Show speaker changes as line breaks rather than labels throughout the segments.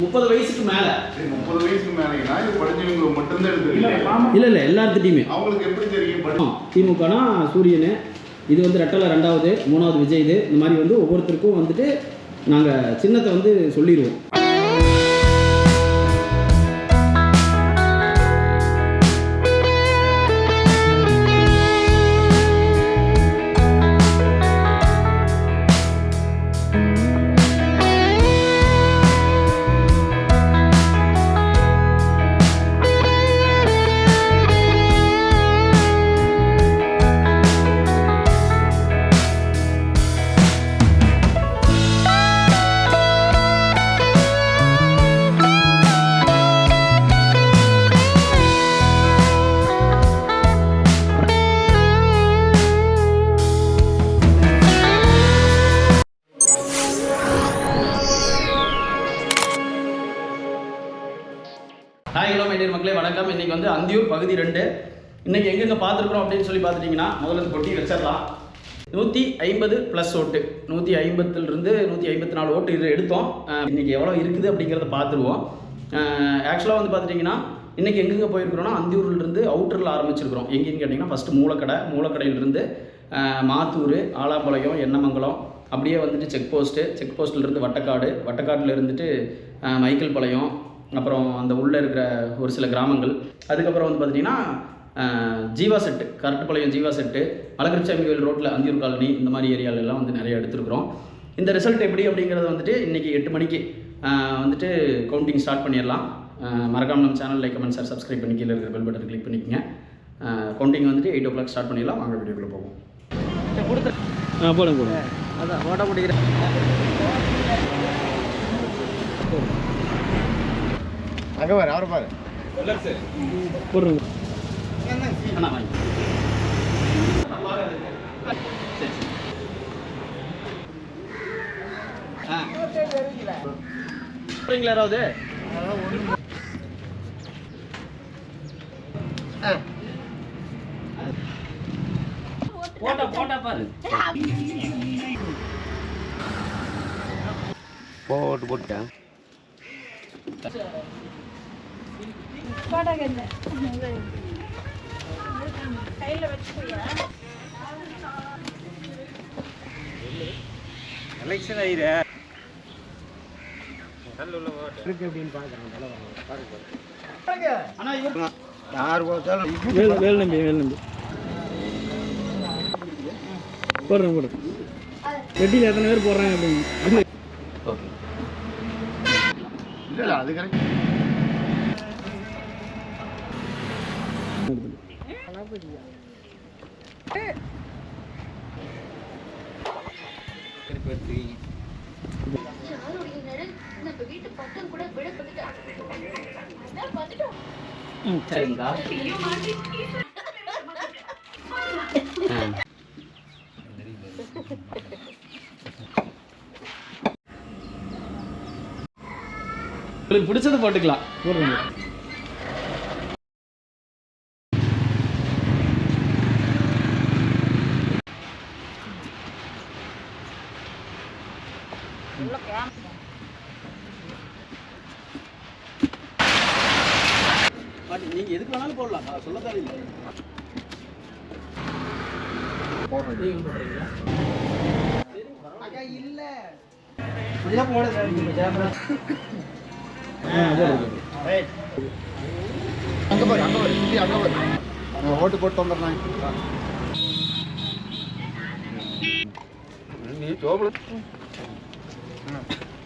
முப்பது வயசுக்கு மேல.
முப்பது வயசுக்கு மேலேனா இது படிச்சவங்க மட்டும்தான்
இல்ல
எடுத்துருக்கீங்க
இல்ல இல்ல எல்லாத்துட்டையுமே
அவங்களுக்கு எப்படி தெரியும்? படி
திமுகனா சூரியனு இது வந்து ரெட்டலை ரெண்டாவது மூணாவது விஜய் இது இந்த மாதிரி வந்து ஒவ்வொருத்தருக்கும் வந்துட்டு நாங்கள் சின்னத்தை வந்து சொல்லிடுவோம். இன்னைக்கு எங்கெங்க பார்த்துருக்குறோம் அப்படின்னு சொல்லி பார்த்துட்டிங்கன்னா முதல்ல கொட்டி வச்சிடலாம். நூற்றி ஐம்பது ப்ளஸ் ஓட்டு. நூற்றி ஐம்பத்துலேருந்து நூற்றி ஐம்பத்தி நாலு ஓட்டு இது எடுத்தோம். இன்றைக்கி இன்னைக்கு எவ்வளோ இருக்குது அப்படிங்கிறத பார்த்துருவோம். ஆக்சுவலாக வந்து பார்த்துட்டிங்கன்னா இன்றைக்கி எங்கெங்கே போயிருக்கிறோன்னா அந்தியூர்லேருந்து அவுட்டரில் ஆரம்பிச்சிருக்கிறோம். எங்கேன்னு கேட்டிங்கன்னா ஃபஸ்ட்டு மூலக்கடை மூலக்கடையிலிருந்து மாத்தூர் ஆலாம்பாளையம் எண்ணமங்கலம் அப்படியே வந்துட்டு செக் போஸ்ட்டு செக் போஸ்ட்லேருந்து வட்டக்காடு வட்டக்காட்டில் இருந்துட்டு மைக்கேல் பாளையம் அப்புறம் அந்த உள்ளே இருக்கிற ஒரு சில கிராமங்கள். அதுக்கப்புறம் வந்து பார்த்திங்கன்னா ஜீவா செட்டு கரட்டுப்பாளையம் ஜீவா செட்டு அழகர்சாமி கோயில் ரோட்டில் அந்தியூர் காலனி இந்த மாதிரி ஏரியால எல்லாம் வந்து நிறைய எடுத்துருக்குறோம். இந்த ரிசல்ட் எப்படி அப்படிங்கிறது வந்துட்டு இன்றைக்கி எட்டு மணிக்கு வந்துட்டு கவுண்டிங் ஸ்டார்ட் பண்ணிடலாம். அஹ், மறக்காம நம்ம channel like comment share subscribe பண்ணி கீழே இருக்கிற பெல் பட்டன் கிளிக் பண்ணிக்கங்க. கவுண்டிங் வந்துட்டு எயிட் ஓ கிளாக் ஸ்டார்ட் பண்ணிடலாம். வாங்க வீடியோக்குள்ளே போவோம். ஆ போடுங்க போடுங்க.
அதான் ஓட்ட முடிக்கிறேன்
அங்க பாரு அவரை பாரு.
போடுங்க அண்ணா வாங்கி சரி சரி ஆ. யாராவது போட்டா போட்டா பாரு.
போட்டு போட்டேன்
கையில் வச்சுக்கோயா
எலெக்ஷன் ஆயிரு.
அண்ணா இவர்
யார் போச்சாலும்
வேல் வேல் நம்பி வேல் நம்பி. போடுறேன் போடுறேன் வெட்டியில் எத்தனை பேர் போடுறாங்க அப்படின்னு. ஓகே
இல்ல அது கரெக்ட்
சரிங்கக்கா உங்களுக்கு பிடிச்சது போட்டுக்கலாம் போடுறேங்க பாட்டி நீங்கள் எதுக்கு வேணாலும் போடலாம் நான் சொல்ல தேவையில்லை நீங்க போடுறீங்களா ஆ போடுங்க
அங்க பாரு அங்க பாரு இங்க அங்க பாரு ஓட்டு போட்டு வந்துடுறேன் நீ சோபல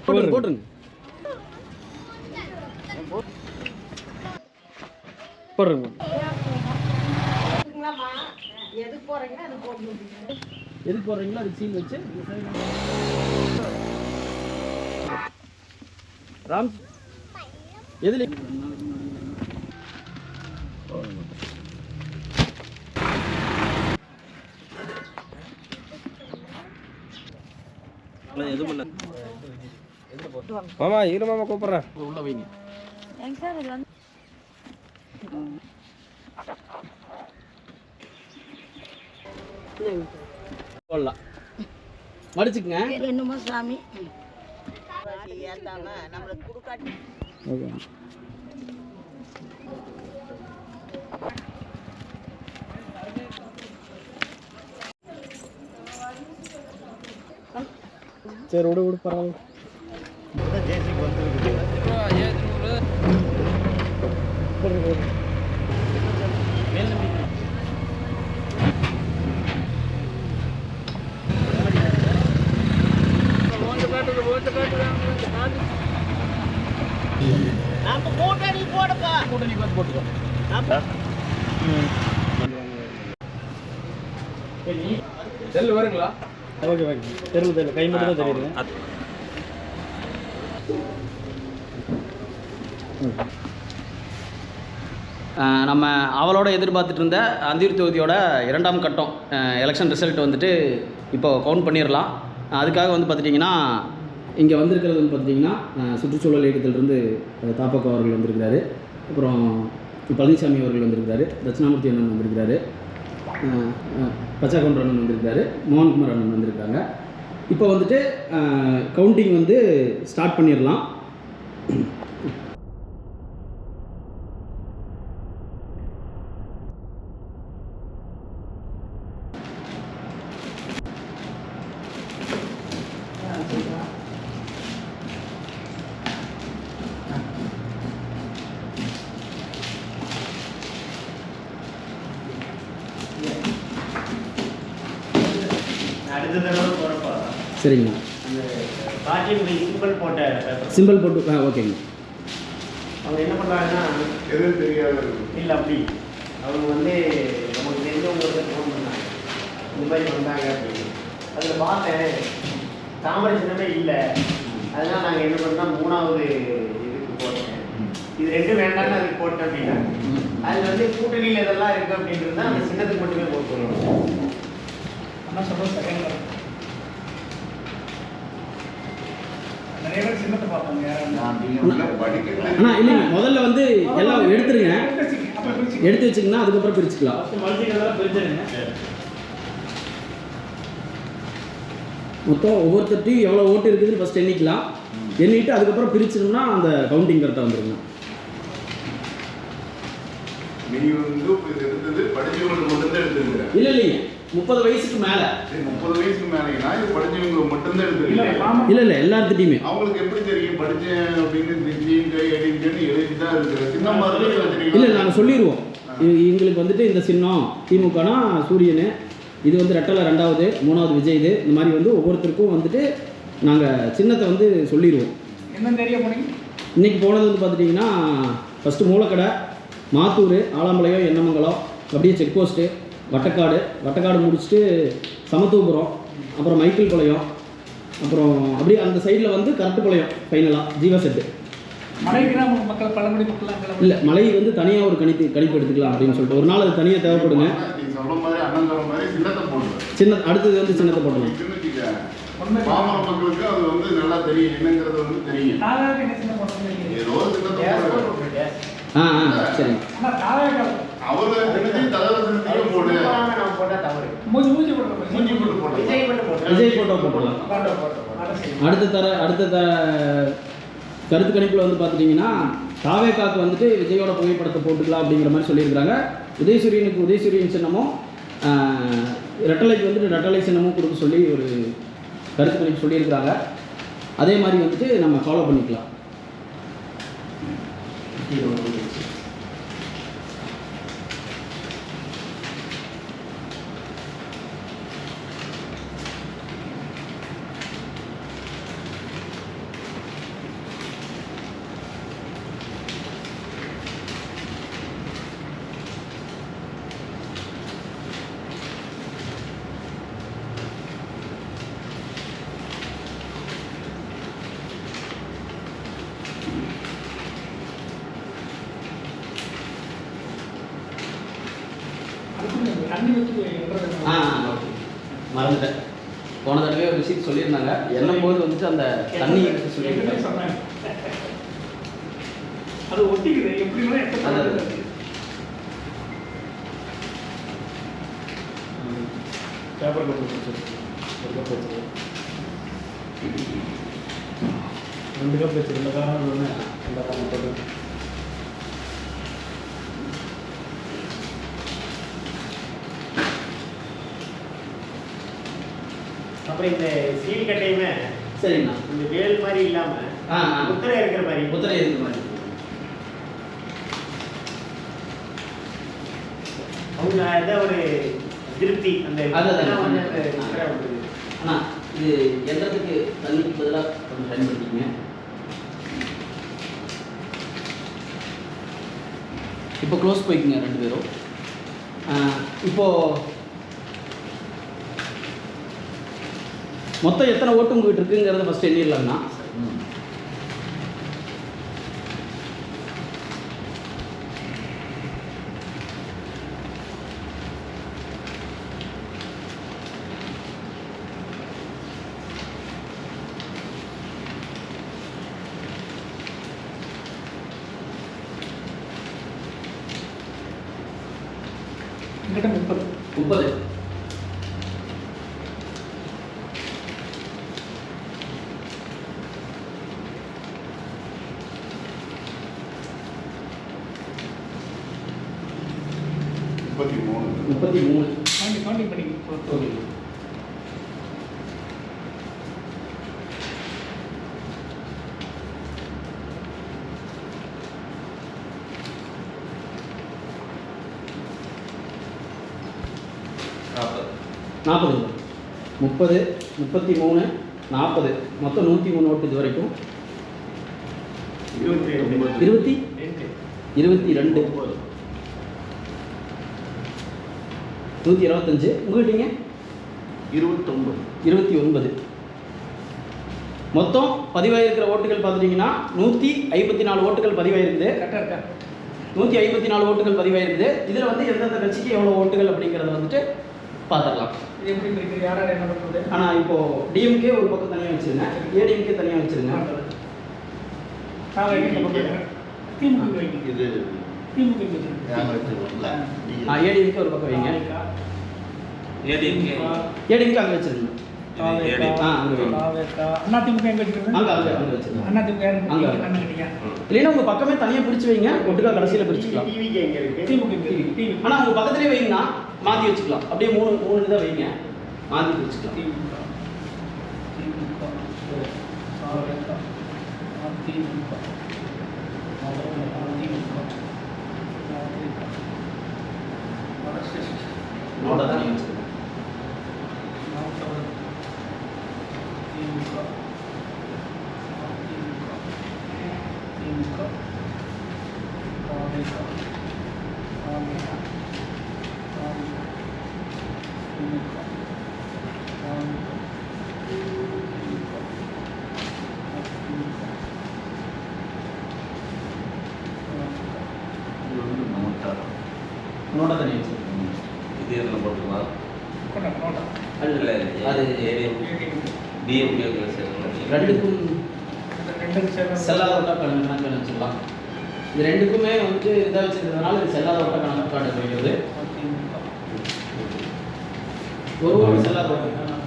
போட்டுருங்க. போட்டுருங்க. போடுறேங்க எதுக்கு போடுறீங்களோ அதுக்கு சீல் வச்சு. ராம் எதுல?
மாமா இரு மாமா கூப்பிட்றேன்.
உள்ள வைங்க
எங்க சார் இது வந்து
போடலாம். மடிச்சுக்குங்க.
என்னமோ சாமி.
ஓகே சரி விடு விடு பரவாயில்ல.
ஜேசிபி வந்துருக்குது.
செல் வருங்களா ஓகே ஓகே தெரியல தெரியல கை மட்டும் தான் தெரியுது நம்ம அவளோட எதிர்பார்த்துட்டு இருந்த அந்தியூர் தொகுதியோட இரண்டாம் கட்டம் எலெக்ஷன் ரிசல்ட் வந்துட்டு இப்போ கவுண்ட் பண்ணிடலாம். அதுக்காக வந்து பார்த்துட்டிங்கன்னா இங்கே வந்திருக்கிறது வந்து பார்த்துட்டிங்கன்னா சுற்றுச்சூழல் இயக்கத்திலிருந்து தாப்பக்கோ அவர்கள் வந்திருக்கிறாரு. அப்புறம் பழனிசாமி அவர்கள் வந்திருக்கிறாரு தட்சிணாமூர்த்தி அண்ணன் வந்திருக்கிறாரு அஹ், பச்சாக்கவுண்டர் அண்ணன் வந்திருக்கிறாரு மோகன்குமார் அண்ணன் வந்திருக்காங்க. இப்போ வந்துட்டு கவுண்டிங் வந்து ஸ்டார்ட் பண்ணிடலாம்
அடுத்த தடவை போகிறப்ப
சரிங்கண்ணா
சிம்பிள் போட்ட
சிம்பிள் போட்டு ஆ ஓகேங்க.
அவங்க என்ன பண்ணுறாங்கன்னா
எதுவும் தெரியாது
இல்லை அப்படி. அவங்க வந்து நமக்கு தெரிஞ்சவங்களுக்கு ஃபோன் பண்ணாங்க. இந்த மாதிரி வந்தாங்க அப்படின்னு. அதில் பார்த்தேன் தாமரை சின்னமே இல்லை. அதனால் நாங்கள் என்ன பண்ணோம் மூணாவது இதுக்கு போட்டேன். இது ரெண்டும் வேண்டாம்னு அதுக்கு போட்டேன் அப்படின்னா. அதில் வந்து கூட்டணியில் இதெல்லாம் இருக்குது அப்படின்றது தான் அந்த சின்னத்துக்கு மட்டுமே போட்டு சொல்லணும்
படிக்கிறது
அண்ணா இல்லைங்க முதல்ல வந்து எல்லாம் எடுத்துருங்க. எடுத்து வச்சிங்கன்னா அதுக்கப்புறம் பிரிச்சுக்கலாம். மொத்தம் ஒவ்வொருத்தர்ட்டையும் எவ்வளோ ஓட்டு இருக்குதுன்னு ஃபஸ்ட் எண்ணிக்கலாம். எண்ணிட்டு அதுக்கப்புறம் பிரிச்சிட்டோம்னா அந்த கவுண்டிங் கரெக்டாக வந்துருங்க. இல்லை இல்லைங்க முப்பது வயசுக்கு மேலே.
முப்பது வயசுக்கு மேலேனா இது படிச்சவங்களுக்கு மட்டும்தான் எடுத்துருங்க
இல்லை இல்லை எல்லாத்துட்டையுமே
அவங்களுக்கு எப்படி தெரியும்? படிச்சேன் அப்படின்னு திடீர்னு எழுதிட்டு எழுதி தான் இருக்கு சின்ன மாதிரி
இல்லை நாங்கள் சொல்லிடுவோம். எங்களுக்கு வந்துட்டு இந்த சின்னம் திமுகனா சூரியனு இது வந்து ரெட்டலை ரெண்டாவது மூணாவது விஜய் இது இந்த மாதிரி வந்து ஒவ்வொருத்தருக்கும் வந்துட்டு நாங்கள் சின்னத்தை வந்து சொல்லிடுவோம். இன்னைக்கு போனது வந்து பார்த்துட்டிங்கன்னா ஃபஸ்ட்டு மூலக்கடை மாத்தூர் ஆலாம்பாளையம் எண்ணமங்கலம் அப்படியே செக் போஸ்ட்டு வட்டக்காடு வட்டக்காடு முடிச்சுட்டு சமத்துவபுரம் அப்புறம் மைக்கேல் பாளையம் அப்புறம் அப்படியே அந்த சைடில் வந்து கரட்டுப்பாளையம் ஃபைனலாக ஜீவா செட்டு
மலை கிராம மக்கள் பழங்குடி மக்கள் அங்கே
இல்லை மலை வந்து தனியாக ஒரு கணிப்பு கணிப்பு எடுத்துக்கலாம் அப்படின்னு சொல்லிட்டு. ஒரு நாள் அது தனியாக தேவைப்படுங்க. சின்ன அடுத்தது வந்து சின்னத்தை போடலாம்
பாமர மக்களுக்கு அது வந்து நல்லா தெரியும். என்னங்கிறது வந்து.
ஆ ஆ சரிங்க.
அவரு தலைவர்
விஜய் போட்டு
போட்டுடலாம் அடுத்த தர அடுத்த த கருத்து கணிப்பில் வந்து பார்த்துட்டிங்கன்னா தாவேக்காக்கு வந்துட்டு விஜயோட புகைப்படத்தை போட்டுக்கலாம் அப்படிங்கிற மாதிரி சொல்லியிருக்கிறாங்க. உதயசூரியனுக்கு உதயசூரியன் சின்னமும் ரெட்டலைக்கு வந்துட்டு ரெட்டலை சின்னமும் கொடுக்க சொல்லி ஒரு கருத்து கணிப்பு சொல்லியிருக்கிறாங்க. அதே மாதிரி வந்துட்டு நம்ம ஃபாலோ பண்ணிக்கலாம். ஆ மறந்துட்டேன். போன தடவை ஒரு விஷயம் சொல்லியிருந்தாங்க. எண்ணும் போது வந்துட்டு அந்த தண்ணி எடுத்து சொல்லியிருக்காங்க
சொன்னேன் அது ஒட்டிக்குது. தடவை
பேப்பர் போட்டு
ரெண்டு கப் வச்சு ரெண்டு காரம் ஒன்று ரெண்டு காரம் போட்டு
அப்புறம் இந்த சீல் கட்டையுமே
சரிங்கண்ணா.
இந்த வேல் மாதிரி இல்லாம முத்திரை இருக்கிற மாதிரி.
முத்திரை இருக்கிற மாதிரி.
அவங்க இதை ஒரு திருப்தி அந்த
அண்ணா இது எந்திரத்துக்கு தண்ணிக்கு பதிலாக கொஞ்சம் பயன்படுத்திக்கங்க. இப்போ க்ளோஸ் போய்க்குங்க ரெண்டு பேரும். ஆ, மொத்தம் எத்தனை ஓட்டு உங்ககிட்ட இருக்குங்கிறத ஃபஸ்ட் எண்ணிடலாம்னா
எங்கிட்ட முப்பது
முப்பது
முப்பத்தி மூணு.
முப்பத்தி மூணு.
காண்டி பண்ணி
ஓகே நாற்பது. முப்பது முப்பத்தி மூணு நாற்பது. மொத்தம் நூற்றி மூணு ஓட்டு இது வரைக்கும்.
இருபத்தி
இருபத்தி?
ரெண்டு
இருபத்தி ரெண்டு நூற்றி இருபத்தஞ்சு. உங்கள்கிட்டங்க
இருபத்தொன்பது
இருபத்தி ஒன்பது. மொத்தம் பதிவாயிருக்கிற ஓட்டுகள் பார்த்துட்டிங்கன்னா நூற்றி ஐம்பத்தி நாலு ஓட்டுகள் பதிவாயிருக்குது.
கரெக்டாக இருக்கா?
நூற்றி ஐம்பத்தி நாலு ஓட்டுகள் பதிவாயிருக்குது. இதில் வந்து எந்தெந்த கட்சிக்கு எவ்வளோ ஓட்டுகள் அப்படிங்கிறத வந்துட்டு பார்த்துடலாம்.
இது எப்படி பிரிக்கிறது யார் யார் என்ன பண்ணுறது?
ஆனால் இப்போது டிஎம்கே ஒரு பக்கம் தனியாக வச்சுருங்க. ஏடிஎம்கே தனியாக வச்சுருங்க.
இது
ஏடிஎம்கே ஒரு பக்கம் வைங்க. ஏடிஎம்கே அங்கே வச்சுருங்க. ஆ, அங்க வைங்க.
அண்ணா திமுக எங்க வச்சிருக்கேன்
அங்கே அங்கே அங்கே வச்சுருங்க.
அண்ணா திமுக யாரு
அங்க.
அண்ணன் கிட்டீங்க
இல்லைன்னா உங்கள் பக்கமே தனியாக பிரித்து வைங்க. ஒட்டுக்கா கடைசியில் பிரிச்சுக்கலாம். ஆனால் உங்கள் பக்கத்துலேயே வைங்கன்னா மாற்றி வச்சுக்கலாம். அப்படியே மூணு மூணு இதை வைங்க. மாற்றி வச்சுக்கலாம்
திமுக திமுக சாரதா அதிமுக அதிமுக மார்க்சிஸ்ட்
நோட்டை தனியாக வச்சுருங்க
நாற்பது திமுக அதிமுக திமுக ஆதிக ஆதிக ஆதிக திமுக ஆதிக திமுக அதிமுக
இது வந்து நமக்காக
நோட்டை தனியாக வச்சுருங்க
இது எதில் போட்டுக்கலாம்
கொண்டா நோட்டா
இல்லை
அது
ஏடிஎம் டிஎம்கே சேர்ந்து
ரெண்டுக்கும் செல்லாத ஓட்டா கணக்கு வச்சுக்கலாம் இது ரெண்டுக்குமே வந்து இதாக வச்சிருக்கிறதுனால இது செல்லாத ஓட்ட கணக்கு கார்டு வைக்கிறது
அதிமுக
ஒரு ஓட்டு செல்லாத
இது
ஆனால்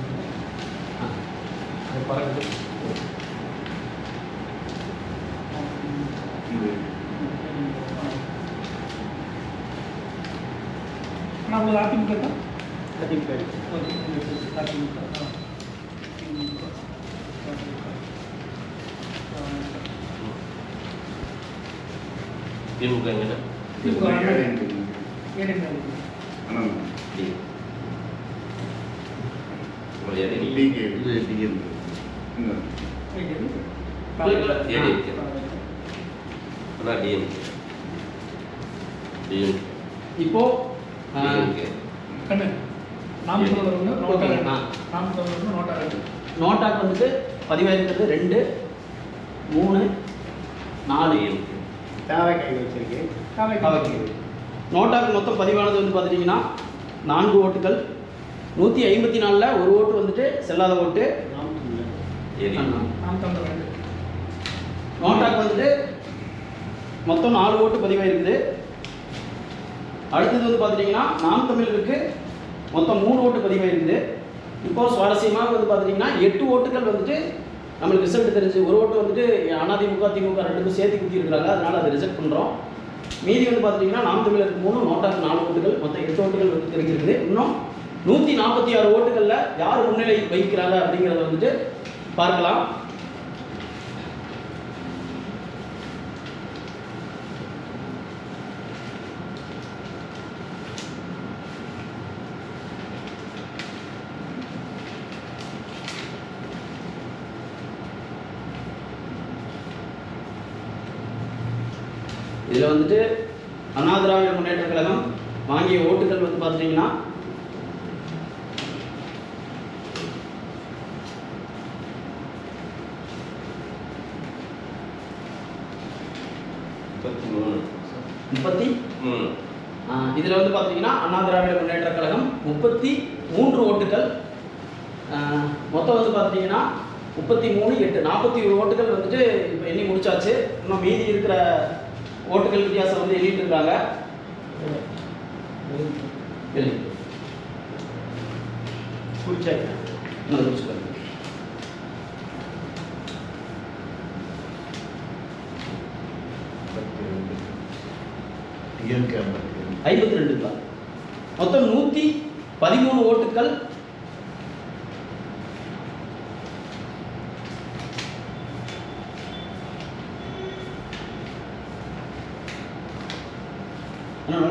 உங்களுக்கு அதிமுக இருக்கா
அதிமுக இருக்கு.
அதிமுக அதிமுக
திமுக எங்கே
திமுக
ஏடிஎம்.
ஏடிஎம்
ஆனால்
டி ஏடிஎம்
டிகே இது டிஎம் இன்னும்
ஏடிஎம்கே அதான் டிஎம்கே டிஎம்
இப்போ நோட்டாக்கு வந்துட்டு பதிவாயிருக்கிறது ரெண்டு மூணு நாலு
டிஎம்கே
தாவை கையில் வச்சிருக்கு.
ஓகே நோட்டாக்கு மொத்தம் பதிவானது வந்து பார்த்துட்டிங்கன்னா நான்கு ஓட்டுகள். நூற்றி ஐம்பத்தி நாலில் ஒரு ஓட்டு வந்துட்டு செல்லாத ஓட்டு. நோட்டாக்கு வந்துட்டு மொத்தம் நாலு ஓட்டு பதிவாயிருக்குது. அடுத்தது வந்து பார்த்துட்டிங்கன்னா நாம் தமிழருக்கு மொத்தம் மூணு ஓட்டு பதிவாயிருக்குது இப்போது சுவாரஸ்யமாக வந்து பார்த்துட்டிங்கன்னா எட்டு ஓட்டுகள் வந்துட்டு நம்மளுக்கு ரிசல்ட் தெரிஞ்சு ஒரு ஓட்டு வந்துட்டு அதிமுக திமுக ரெண்டுக்கும் சேர்த்து குத்திருக்கிறாங்க. அதனால் அதை ரிஜெக்ட் பண்ணுறோம் மீதி வந்து பார்த்துட்டிங்கன்னா நாம் தமிழருக்கு மூணு நோட்டாக்கு நாலு ஓட்டுகள். மொத்தம் எட்டு ஓட்டுகள் வந்து தெரிஞ்சிருக்குது. இன்னும் நூற்றி நாற்பத்தி ஆறு ஓட்டுகளில் யார் முன்னிலை வகிக்கிறாங்க அப்படிங்கிறத வந்துட்டு பார்க்கலாம். இதில் வந்துட்டு அண்ணா திராவிட முன்னேற்ற கழகம் வாங்கிய ஓட்டுகள் வந்து பார்த்துட்டிங்கன்னா
முப்பத்தி
இதில் வந்து பார்த்தீங்கன்னா அண்ணா திராவிட முன்னேற்ற கழகம் முப்பத்தி மூன்று ஓட்டுகள். மொத்தம் வந்து பார்த்தீங்கன்னா முப்பத்தி மூணு எட்டு நாற்பத்தி ஓட்டுகள் வந்துட்டு இப்போ எண்ணி முடிச்சாச்சு. இன்னும் மீதி இருக்கிற ஓட்டுகள் வித்தியாசம் வந்து எண்ணிட்டு இருக்காங்க. எழுதி.
டிஎம்கே ஐம்பத்தி ரெண்டு.
ஐம்பத்தி ரெண்டு தான் மொத்தம் நூற்றி பதிமூணு ஓட்டுகள்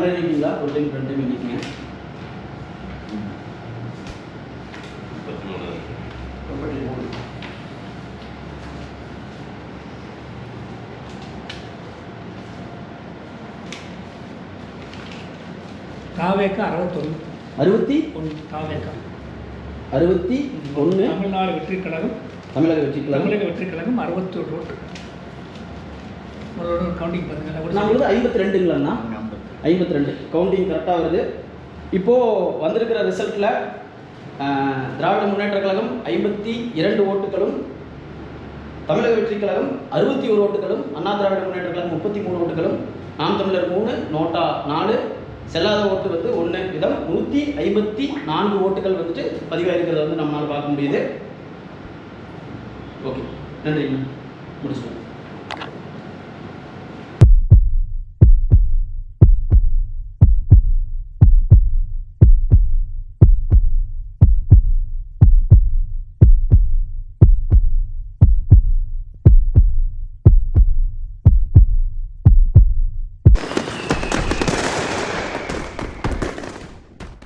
எழுதிங்களா ஒரு டைம் ரெண்டு டைம் எழுதிக்கங்க
முப்பத்தி மூணு.
முப்பத்தி மூணு.
தாவேக்கா அறுபத்தொன்று
அறுபத்தி?
ஒன்று தாவேக்கா.
அறுபத்தி ஒன்று.
தமிழ்நாடு வெற்றிக் கழகம்.
தமிழக வெற்றி கழகம்.
தமிழக வெற்றிக் கழகம் அறுபத்தொரு உங்களோட கவுண்டிங் பாருங்க
நம்மளது ஐம்பத்தி ரெண்டுங்களாண்ணா
ஐம்பத்தி
ரெண்டு கவுண்டிங் கரெக்டாக வருது. இப்போது வந்திருக்கிற ரிசல்ட்டில் திராவிட முன்னேற்ற கழகம் ஐம்பத்தி இரண்டு ஓட்டுகளும் தமிழக வெற்றிக் கழகம் அறுபத்தி ஒரு ஓட்டுகளும் அண்ணா திராவிட முன்னேற்ற கழகம் முப்பத்தி மூணு ஓட்டுகளும் நாம் தமிழர் மூணு நோட்டா நாலு செல்லாத ஓட்டு வந்து ஒன்று விதம் நூற்றி ஐம்பத்தி நான்கு ஓட்டுகள் வந்துட்டு பதிவாயிருக்கிறத வந்து நம்மளால் பார்க்க முடியுது. ஓகே. நன்றி முடிச்சுக்கோங்க